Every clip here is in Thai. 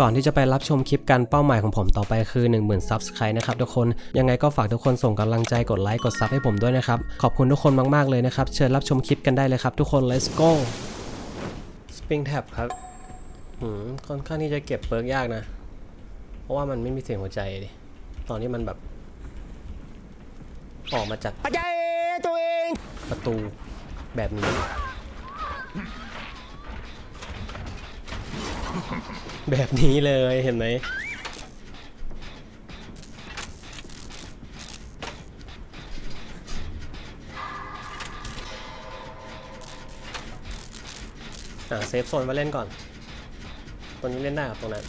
ก่อนที่จะไปรับชมคลิปกันเป้าหมายของผมต่อไปคือ 10,000 Subscribe นะครับทุกคนยังไงก็ฝากทุกคนส่งกำลังใจกดไลค์กดซับให้ผมด้วยนะครับ ขอบคุณทุกคนมาก ๆ เลยนะครับ เชิญรับชมคลิปกันได้เลยครับทุกคน let's go Spring Tab ครับหืมค่อนข้างที่จะเก็บเปิร์กยากนะ เพราะว่ามันไม่มีเสียงหัวใจดิตอนที่มันแบบ ออกมาจากปัจจัยตัวเองประตูแบบนี้ แบบนี้เลยเห็นไหมอ่าเซฟโซนมาเล่นก่อน ตัวนี้เล่นได้ครับตรงนั้น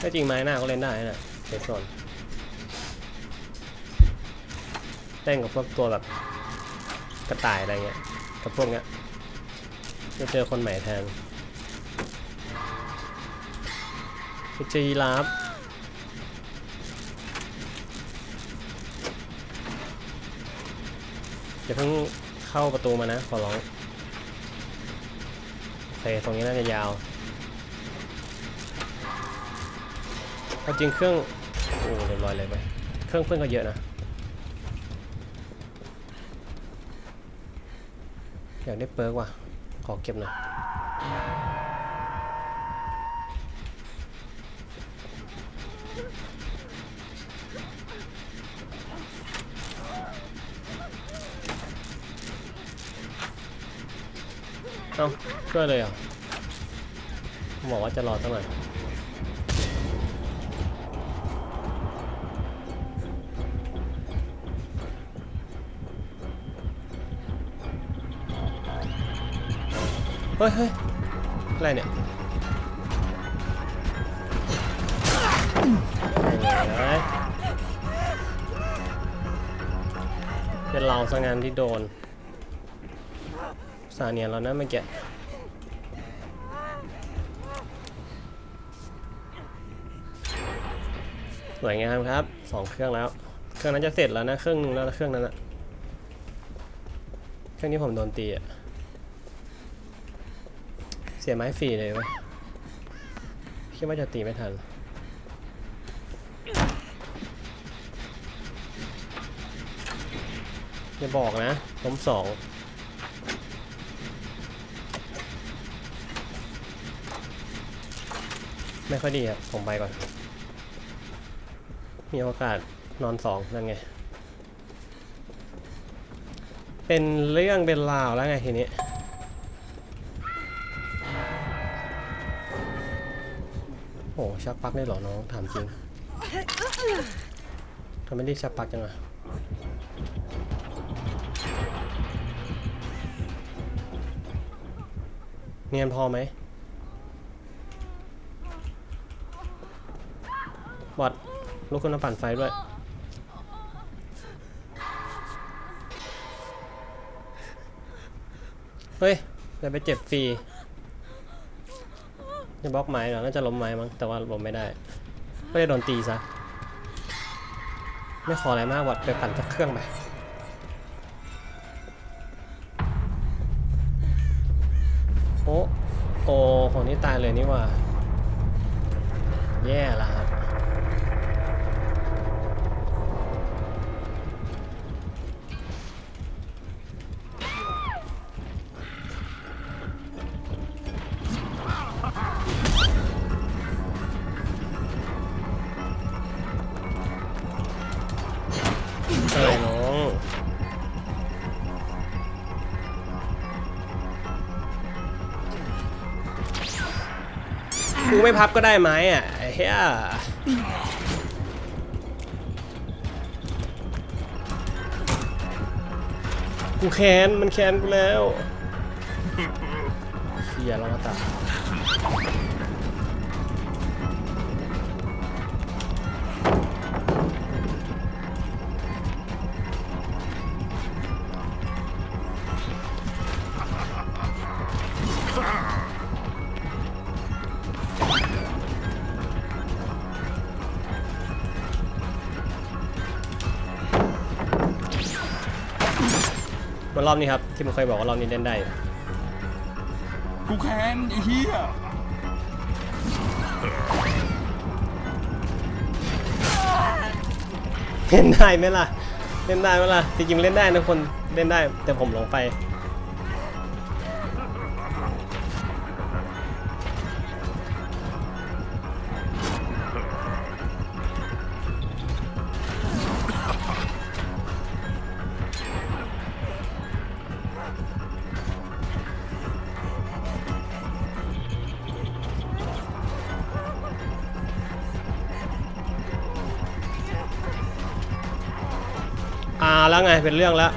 ถ้าจริงไม้หน้าก็เล่นได้นะเซฟโซน เล่นกับพวกตัวแบบกระต่ายอะไรเงี้ยกับพวกเนี้ยจะเจอคนใหม่แทนไปเจอยีราฟอย่าเพิ่งเข้าประตูมานะ ขอร้องโอเคตรงนี้น่าจะยาวเอาจริงเครื่อง โอ้เรียบร้อยเลยไปเครื่องเพื่อนก็เยอะนะ อยากได้เปิร์กว่ะ ขอเก็บหน่อยเอ้าช่วยเลยเหรอบอกว่าจะรอตั้งหน่อย เฮ้ยเฮ้ยอะไรเนี่ยเป็นเราซะงานที่โดน สาเนียนแล้วนะเมื่อกี้สวยงามครับสองเครื่องแล้ว เครื่องนั้นจะเสร็จแล้วนะ เครื่องนึงแล้วเครื่องนั้นอะเครื่องนี้ผมโดนตีอะ สียไม้ฟรีเลยเว้ยคิดว่าจะตีไม่ทัน อย่าบอกนะล้มสองไม่ค่อยดีครับ ผมไปก่อน มีโอกาสนอนสองนั่นไง เป็นเรื่องเป็นราวแล้วไงทีนี้ ชักปลั๊กได้เหรอน้องถามจริงทำไมรีบชักปลั๊กจังอะเนียนพอไหมบอดลุกขึ้นมาปั่นไฟด้วยเฮ้ยอย่าไปเจ็บฟรี จะบล็อกไม้เหรอ น่าจะล้มไม้มั้ง แต่ว่าล้มไม่ได้ ก็จะโดนตีซะ ไม่ขออะไรมากวัดไปปั่นสักเครื่องไปโอ้โอ้ของนี้ตายเลยนี่ว่า แย่ละครับ ไม่พับก็ได้ไหมอะเหี้ยกูแค้นมันแค้นกูแล้วเสียแล้วมาตา มันรอบนี้ครับ ที่ผมเคยบอกว่ารอบนี้เล่นได้ กูแค้นไอ้เหี้ยเล่นได้ไหมล่ะ เล่นได้ไหมล่ะ จริงๆเล่นได้นะคน เล่นได้ แต่ผมหลงไป อาแล้วไงเป็นเรื่องแล้ว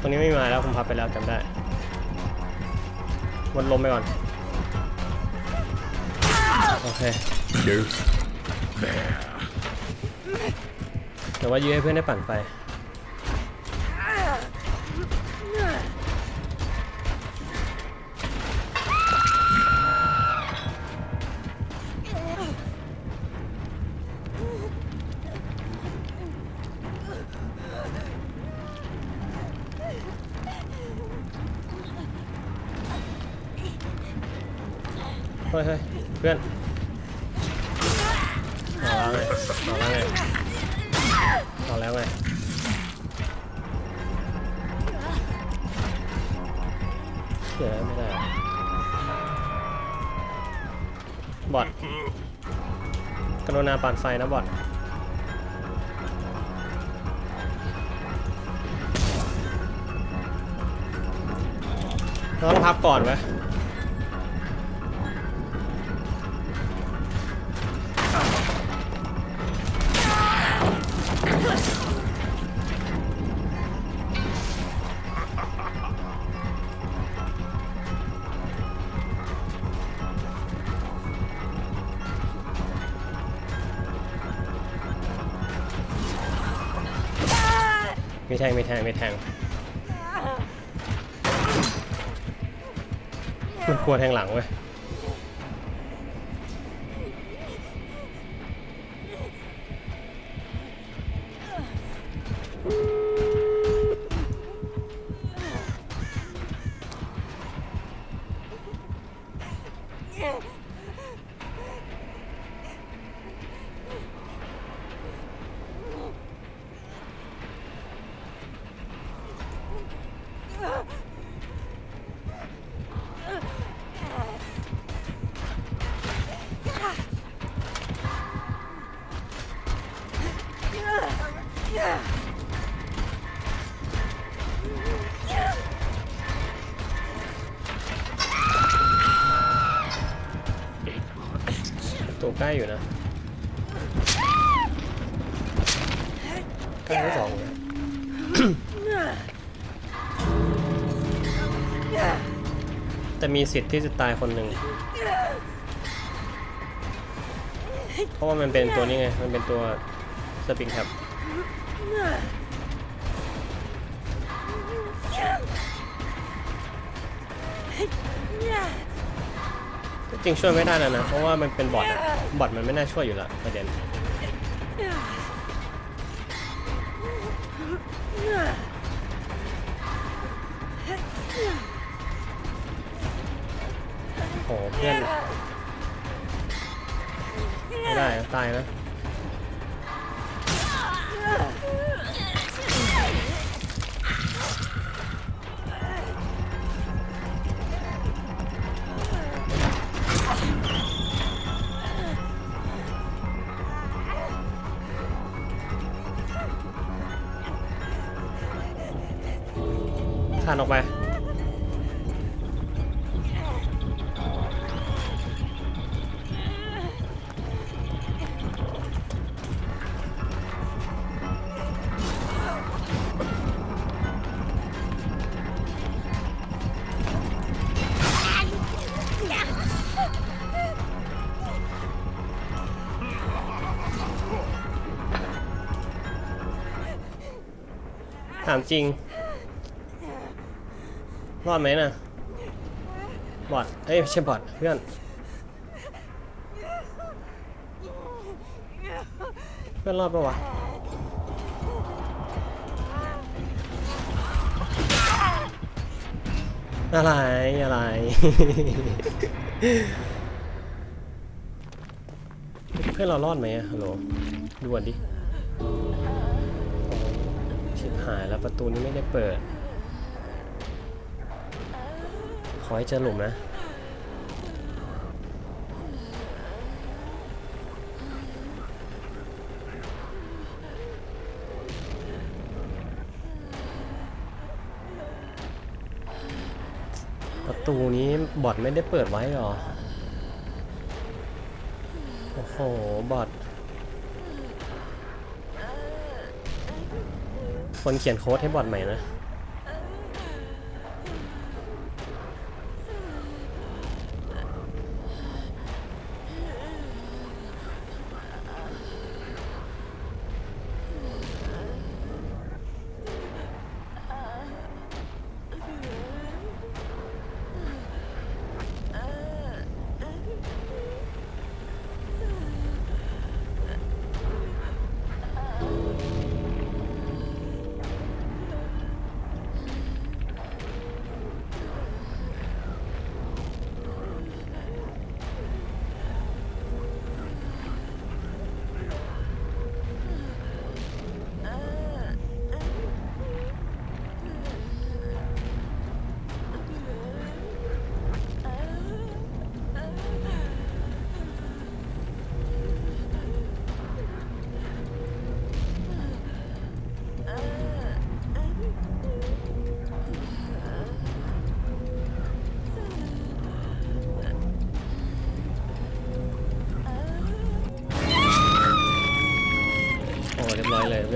ตรงนี้ไม่มาแล้วผมพับไปแล้วจำได้วนลมไปก่อน โอเคเดี๋ยวว่ายื้อให้เพื่อนได้ปั่นไฟ เฮ้ยเฮ้ยเพื่อน เอแล้วไงเอแล้วไงเอแล้วไงเดี๋ยไม่ได้บอดกรุณาปั่นไฟนะบอดต้องพับก่อนไหม งไม่แทงไม่แทงมันกลัวแทงหลังเว้ย ตัวใกล้อยู่นะใกล้ที่สองเลยแต่มีสิทธิ์ที่จะตายคนหนึ่งเพราะว่ามันเป็นตัวนี้ไง มันเป็นตัวสปริงแท็บ จริงช่วยไม่ได้แล้วนะ เพราะว่ามันเป็นบอทอะบอทมันไม่น่าช่วยอยู่ล้วประเด็นโหเพื่อนไม่ได้ตายนะันออกไถามจริง รอดไหมน่ะบอดเอ้ยไม่ใช่บอดเพื่อนเพื่อนรอดปะวะอะไรอะไร เพื่อนเรารอดไหมอะฮัลโหลดูดิชิบหายแล้วประตูนี้ไม่ได้เปิด ขอให้เจอหลุมนะประตูนี้บอทไม่ได้เปิดไว้หรอ โอ้โห บอทคนเขียนโค้ดให้บอทใหม่นะ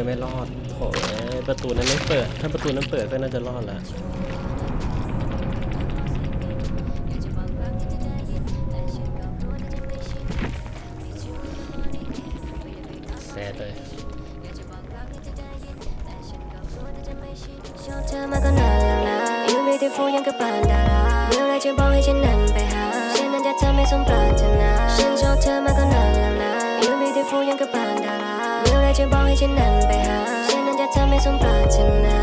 ยบร้อยเลยเพื่อนไม่รอดโถ่เอ้ยประตูนั้นไม่เปิด ถ้าประตูนั้นเปิดก็น่าจะรอดแล้วแซดเลยชอบเธอมาก็นานแล้วนะ You beautiful ยังกับปานดาราเมื่อไรจะบอกให้ฉันนั้นไปหา ฉันนั้นจะทำให้สมปรารถนา ฉันชอบเธอมาก็นานแล้วนะ You beautiful ยังกับปานดาราเมื่อไรจะบอกให้ฉันนั้นไปหา ฉันนั้นจะทำให้สมปรารถนา